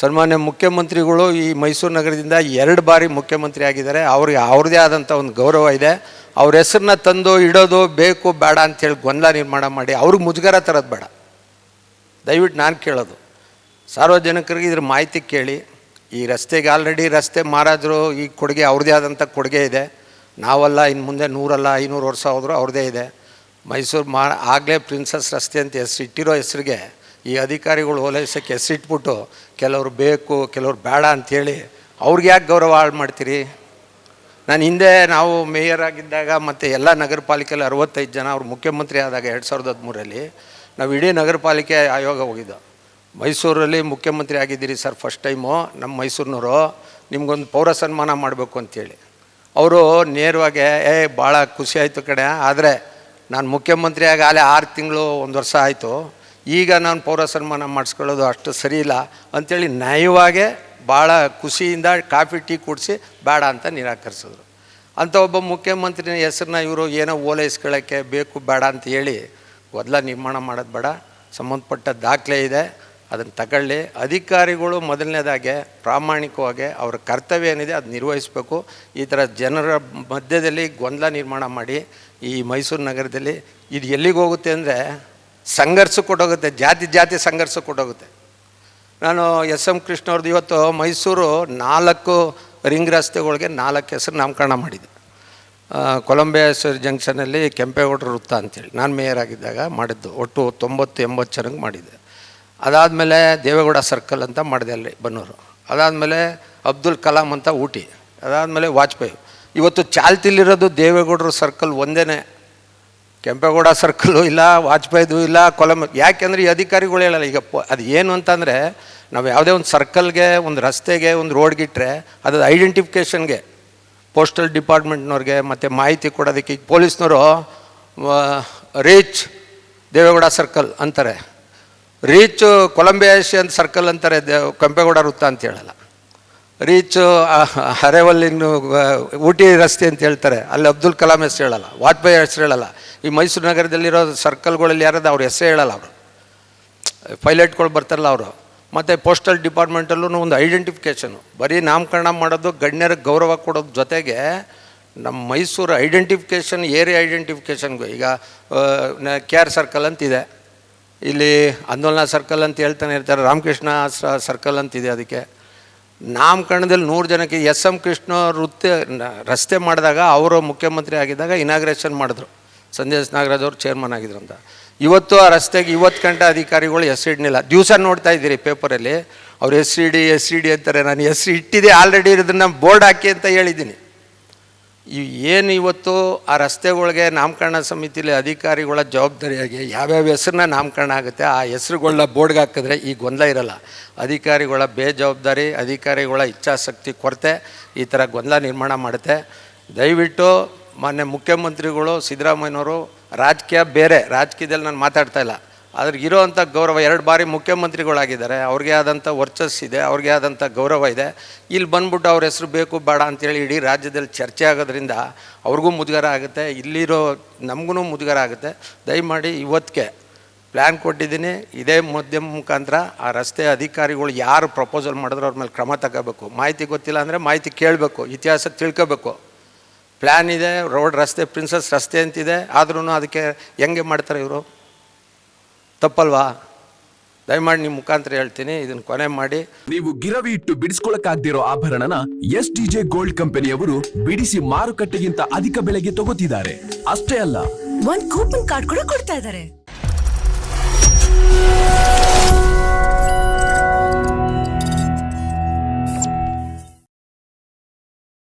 ಸನ್ಮಾನ್ಯ ಮುಖ್ಯಮಂತ್ರಿಗಳು ಈ ಮೈಸೂರು ನಗರದಿಂದ ಎರಡು ಬಾರಿ ಮುಖ್ಯಮಂತ್ರಿ ಆಗಿದ್ದಾರೆ. ಅವ್ರಿಗೆ ಅವ್ರದ್ದೇ ಆದಂಥ ಒಂದು ಗೌರವ ಇದೆ. ಅವ್ರ ಹೆಸರನ್ನ ತಂದು ಇಡೋದು ಬೇಕು, ಬೇಡ ಅಂಥೇಳಿ ಗೊಂದಲ ನಿರ್ಮಾಣ ಮಾಡಿ ಅವ್ರಿಗೆ ಮುಜುಗರ ತರೋದು ಬೇಡ. ದಯವಿಟ್ಟು ನಾನು ಕೇಳೋದು. ಸಾರ್ವಜನಿಕರಿಗೆ ಇದ್ರ ಮಾಹಿತಿ ಕೇಳಿ. ಈ ರಸ್ತೆಗೆ ಆಲ್ರೆಡಿ ರಸ್ತೆ ಮಹಾರಾಜರು ಈ ಕೊಡುಗೆ ಅವ್ರದ್ದೇ ಆದಂಥ ಕೊಡುಗೆ ಇದೆ. ನಾವಲ್ಲ ಇನ್ನು ಮುಂದೆ ನೂರಲ್ಲ, ಐನೂರು ವರ್ಷ ಹೋದರೂ ಅವ್ರದ್ದೇ ಇದೆ. ಮೈಸೂರು ಮಾ ಆಗಲೇ ಪ್ರಿನ್ಸಸ್ ರಸ್ತೆ ಅಂತ ಹೆಸರು ಇಟ್ಟಿರೋ ಹೆಸ್ರಿಗೆ ಈ ಅಧಿಕಾರಿಗಳು ಓಲೈಸೋಕ್ಕೆ ಹೆಸರಿಟ್ಬಿಟ್ಟು ಕೆಲವರು ಬೇಕು, ಕೆಲವ್ರು ಬೇಡ ಅಂಥೇಳಿ ಅವ್ರಿಗೆ ಯಾಕೆ ಗೌರವ ಹಾಳು ಮಾಡ್ತೀರಿ? ನಾನು ಹಿಂದೆ ನಾವು ಮೇಯರ್ ಆಗಿದ್ದಾಗ ಮತ್ತು ಎಲ್ಲ ನಗರ ಪಾಲಿಕೆಯಲ್ಲಿ ಅರವತ್ತೈದು ಜನ ಅವ್ರು ಮುಖ್ಯಮಂತ್ರಿ ಆದಾಗ ಎರಡು ಸಾವಿರದ ಹದಿಮೂರಲ್ಲಿ ನಾವು ಇಡೀ ನಗರ ಪಾಲಿಕೆ ಆಯೋಗ ಹೋಗಿದ್ದು. ಮೈಸೂರಲ್ಲಿ ಮುಖ್ಯಮಂತ್ರಿ ಆಗಿದ್ದೀರಿ ಸರ್ ಫಸ್ಟ್ ಟೈಮು ನಮ್ಮ ಮೈಸೂರಿನವರು ನಿಮಗೊಂದು ಪೌರ ಸನ್ಮಾನ ಮಾಡಬೇಕು ಅಂತೇಳಿ ಅವರು ನೇರವಾಗಿ, ಏ, ಭಾಳ ಖುಷಿ ಆಯಿತು ಕಡೆ ಆದರೆ ನಾನು ಮುಖ್ಯಮಂತ್ರಿ ಆಗಿ ಆಗಲೇ ಆರು ತಿಂಗಳು ಒಂದು ವರ್ಷ ಆಯಿತು. ಈಗ ನಾನು ಪೌರ ಸನ್ಮಾನ ಮಾಡಿಸ್ಕೊಳ್ಳೋದು ಅಷ್ಟು ಸರಿ ಇಲ್ಲ ಅಂಥೇಳಿ ನ್ಯಾಯವಾಗೇ ಭಾಳ ಖುಷಿಯಿಂದ ಕಾಫಿ ಟೀ ಕುಡಿಸಿ ಬೇಡ ಅಂತ ನಿರಾಕರಿಸಿದ್ರು. ಅಂಥ ಒಬ್ಬ ಮುಖ್ಯಮಂತ್ರಿನ ಹೆಸರನ್ನ ಇವರು ಏನೋ ಓಲೈಸ್ಕೊಳ್ಳೋಕ್ಕೆ ಬೇಕು ಬೇಡ ಅಂತ ಹೇಳಿ ಮೊದಲ ನಿರ್ಮಾಣ ಮಾಡೋದು ಬೇಡ, ಸಂಬಂಧಪಟ್ಟ ದಾಖಲೆ ಇದೆ, ಅದನ್ನು ತಗೊಳ್ಳಿ. ಅಧಿಕಾರಿಗಳು ಮೊದಲನೇದಾಗೆ ಪ್ರಾಮಾಣಿಕವಾಗಿ ಅವರ ಕರ್ತವ್ಯ ಏನಿದೆ ಅದು ನಿರ್ವಹಿಸಬೇಕು. ಈ ಥರ ಜನರ ಮಧ್ಯದಲ್ಲಿ ಗೊಂದಲ ನಿರ್ಮಾಣ ಮಾಡಿ ಈ ಮೈಸೂರು ನಗರದಲ್ಲಿ ಇದು ಎಲ್ಲಿಗೆ ಹೋಗುತ್ತೆ ಅಂದರೆ ಸಂಘರ್ಷ ಕೊಟ್ಟೋಗುತ್ತೆ ಜಾತಿ ಜಾತಿ ಸಂಘರ್ಷ ಕೊಟ್ಟೋಗುತ್ತೆ ನಾನು ಎಸ್ ಎಂ ಕೃಷ್ಣವ್ರದ್ದು ಇವತ್ತು ಮೈಸೂರು ನಾಲ್ಕು ರಿಂಗ್ ರಸ್ತೆಗಳಿಗೆ ನಾಲ್ಕು ಹೆಸರು ನಾಮಕರಣ ಮಾಡಿದೆ. ಆ, ಕೊಲಂಬಿಯಾಶ್ವರ ಜಂಕ್ಷನಲ್ಲಿ ಕೆಂಪೇಗೌಡರ ವೃತ್ತ ಅಂತೇಳಿ. ನಾನು ಮೇಯರ್ ಆಗಿದ್ದಾಗ ಮಾಡಿದ್ದು ಒಟ್ಟು ತೊಂಬತ್ತು ಎಂಬತ್ತು ಜನಕ್ಕೆ ಮಾಡಿದ್ದೆ ಅದಾದಮೇಲೆ ದೇವೇಗೌಡ ಸರ್ಕಲ್ ಅಂತ ಮಾಡಿದೆ ಅಲ್ಲಿ ಬನ್ನೂರು. ಅದಾದಮೇಲೆ ಅಬ್ದುಲ್ ಕಲಾಂ ಅಂತ ಊಟಿ. ಅದಾದಮೇಲೆ ವಾಜಪೇಯಿ. ಇವತ್ತು ಚಾಲ್ತಿಲಿರೋದು ದೇವೇಗೌಡರು ಸರ್ಕಲ್ ಒಂದೇ ಕೆಂಪೇಗೌಡ ಸರ್ಕಲ್ಲು ಇಲ್ಲ, ವಾಜಪೇಯಿದು ಇಲ್ಲ, ಕೊಲಂ ಯಾಕೆಂದರೆ ಈ ಅಧಿಕಾರಿಗಳು ಹೇಳಲ್ಲ. ಈಗ ಅದು ಏನು ಅಂತಂದರೆ ನಾವು ಯಾವುದೇ ಒಂದು ಸರ್ಕಲ್ಗೆ ಒಂದು ರಸ್ತೆಗೆ, ಒಂದು ರೋಡ್ಗಿಟ್ರೆ ಅದು ಐಡೆಂಟಿಫಿಕೇಷನ್ಗೆ ಪೋಸ್ಟಲ್ ಡಿಪಾರ್ಟ್ಮೆಂಟ್ನವ್ರಿಗೆ ಮತ್ತು ಮಾಹಿತಿ ಕೊಡೋದಕ್ಕೆ ಈಗ ಪೊಲೀಸ್ನವರು ರೀಚ್ ದೇವೇಗೌಡ ಸರ್ಕಲ್ ಅಂತಾರೆ. ರೀಚ್ ಕೊಲಂಬಿಯಾಷಿಯನ್ ಸರ್ಕಲ್ ಅಂತಾರೆ ದೇವ್ ಕೆಂಪೇಗೌಡ ವೃತ್ತ ಅಂತ ಹೇಳಲ್ಲ. ರೀಚು ಹರೇವಲ್ಲಿನ ಊಟಿ ರಸ್ತೆ ಅಂತ ಹೇಳ್ತಾರೆ. ಅಲ್ಲಿ ಅಬ್ದುಲ್ ಕಲಾಂ ಹೆಸರು ಹೇಳಲ್ಲ, ವಾಜಪೇಯಿ ಹೆಸರು ಹೇಳಲ್ಲ. ಈ ಮೈಸೂರು ನಗರದಲ್ಲಿರೋ ಸರ್ಕಲ್ಗಳಲ್ಲಿ ಯಾರದ ಅವ್ರ ಹೆಸರು ಹೇಳಲ್ಲ ಅವರು. ಪೈಲಟ್ಗಳು ಬರ್ತಾರಲ್ಲ ಅವರು. ಮತ್ತು ಪೋಸ್ಟಲ್ ಡಿಪಾರ್ಟ್ಮೆಂಟಲ್ಲೂ ಒಂದು ಐಡೆಂಟಿಫಿಕೇಷನು. ಬರೀ ನಾಮಕರಣ ಮಾಡೋದು ಗಣ್ಯರಿಗೆ ಗೌರವ ಕೊಡೋದ್ರ ಜೊತೆಗೆ ನಮ್ಮ ಮೈಸೂರು ಐಡೆಂಟಿಫಿಕೇಷನ್, ಏರಿಯಾ ಐಡೆಂಟಿಫಿಕೇಷನ್ಗೂ ಈಗ ಕೆ ಆರ್ ಸರ್ಕಲ್ ಅಂತಿದೆ ಇಲ್ಲಿ ಆಂದೋಲನ ಸರ್ಕಲ್ ಅಂತ ಹೇಳ್ತಾನೆ ಇರ್ತಾರೆ, ರಾಮಕೃಷ್ಣ ಸರ್ಕಲ್ ಅಂತಿದೆ ಅದಕ್ಕೆ. ನಾಮಕರಣದಲ್ಲಿ ನೂರು ಜನಕ್ಕೆ ಎಸ್ ಎಂ ಕೃಷ್ಣ ವೃತ್ತಿ ರಸ್ತೆ ಮಾಡಿದಾಗ ಅವರು ಮುಖ್ಯಮಂತ್ರಿ ಆಗಿದ್ದಾಗ ಇನಾಗ್ರೇಷನ್ ಮಾಡಿದ್ರು. ಸಂದೇಶ್ ನಾಗರಾಜ್ ಅವರು ಚೇರ್ಮನ್ ಆಗಿದ್ರು ಅಂತ ಇವತ್ತು ಆ ರಸ್ತೆಗೆ ಇವತ್ತು ಗಂಟೆ ಅಧಿಕಾರಿಗಳು ಹೆಸರು ಇಡಲಿಲ್ಲ ದಿವಸ ನೋಡ್ತಾ ಇದ್ದೀರಿ ಪೇಪರಲ್ಲಿ. ಅವ್ರು S C D S C D ಅಂತಾರೆ. ನಾನು ಹೆಸರು ಇಟ್ಟಿದೆ ಆಲ್ರೆಡಿ ಇದನ್ನು ಬೋರ್ಡ್ ಹಾಕಿ ಅಂತ ಹೇಳಿದ್ದೀನಿ. ಇವು ಏನು ಇವತ್ತು ಆ ರಸ್ತೆಗಳಿಗೆ ನಾಮಕರಣ ಸಮಿತಿಲಿ ಅಧಿಕಾರಿಗಳ ಜವಾಬ್ದಾರಿಯಾಗಿ ಯಾವ್ಯಾವ ಹೆಸ್ರನ್ನ ನಾಮಕರಣ ಆಗುತ್ತೆ ಆ ಹೆಸರುಗಳನ್ನ ಬೋರ್ಡ್ಗೆ ಹಾಕಿದ್ರೆ ಈ ಗೊಂದಲ ಇರಲ್ಲ. ಅಧಿಕಾರಿಗಳ ಬೇಜವಾಬ್ದಾರಿ, ಅಧಿಕಾರಿಗಳ ಇಚ್ಛಾಶಕ್ತಿ ಕೊರತೆ ಈ ಥರ ಗೊಂದಲ ನಿರ್ಮಾಣ ಮಾಡುತ್ತೆ. ದಯವಿಟ್ಟು ಮಾನ್ಯ ಮುಖ್ಯಮಂತ್ರಿಗಳು, ಸಿದ್ದರಾಮಯ್ಯನವರು ರಾಜಕೀಯ ಬೇರೆ, ರಾಜಕೀಯದಲ್ಲಿ ನಾನು ಮಾತಾಡ್ತಾ ಇಲ್ಲ. ಆದ್ರೆ ಇರೋವಂಥ ಗೌರವ, ಎರಡು ಬಾರಿ ಮುಖ್ಯಮಂತ್ರಿಗಳಾಗಿದ್ದಾರೆ. ಅವ್ರಿಗೆ ಆದಂಥ ವರ್ಚಸ್ಸಿದೆ ಅವ್ರಿಗೆ ಆದಂಥ ಗೌರವ ಇದೆ. ಇಲ್ಲಿ ಬಂದ್ಬಿಟ್ಟು ಅವ್ರ ಹೆಸರು ಬೇಕು, ಬೇಡ ಅಂತೇಳಿ ಇಡೀ ರಾಜ್ಯದಲ್ಲಿ ಚರ್ಚೆ ಆಗೋದ್ರಿಂದ ಅವ್ರಿಗೂ ಮುಜುಗರ ಆಗುತ್ತೆ. ಇಲ್ಲಿರೋ ನಮಗೂ ಮುಜುಗರ ಆಗುತ್ತೆ. ದಯಮಾಡಿ ಇವತ್ತಿಗೆ ಪ್ಲ್ಯಾನ್ ಕೊಟ್ಟಿದ್ದೀನಿ. ಇದೇ ಮಾಧ್ಯಮ ಮುಖಾಂತರ ಆ ರಸ್ತೆ ಅಧಿಕಾರಿಗಳು ಯಾರು ಪ್ರಪೋಸಲ್ ಮಾಡಿದ್ರು ಅವ್ರ ಮೇಲೆ ಕ್ರಮ ತಗೋಬೇಕು. ಮಾಹಿತಿ ಗೊತ್ತಿಲ್ಲ ಅಂದರೆ ಮಾಹಿತಿ ಕೇಳಬೇಕು, ಇತಿಹಾಸ ತಿಳ್ಕೋಬೇಕು. ಪ್ಲ್ಯಾನ್ ಇದೆ ರೋಡ್ ರಸ್ತೆ ಪ್ರಿನ್ಸಸ್ ರಸ್ತೆ ಅಂತಿದೆ ಆದ್ರೂ ಅದಕ್ಕೆ ಹೆಂಗೆ ಮಾಡ್ತಾರೆ ಇವರು? ತಪ್ಪಲ್ವಾ? ದಯಮಾಡಿ ನಿಮ್ಮ ಮುಖಾಂತರ ಹೇಳ್ತೀನಿ ಇದನ್ನ ಕೊನೆ ಮಾಡಿ. ನೀವು ಗಿರವಿ ಇಟ್ಟು ಬಿಡಿಸ್ಕೊಳಕ್ಕಾಗ್ದಿರೋ ಆಭರಣನ ಎಸ್ ಡಿಜೆ ಗೋಲ್ಡ್ ಕಂಪನಿಯವರು ಬಿಡಿಸಿ ಮಾರುಕಟ್ಟೆಗಿಂತ ಅಧಿಕ ಬೆಲೆಗೆ ತಗೋತಿದ್ದಾರೆ. ಅಷ್ಟೇ ಅಲ್ಲ. ಒಂದ್ ಕೂಪನ್ ಕಾರ್ಡ್ ಕೂಡ ಕೊಡ್ತಾ ಇದಾರೆ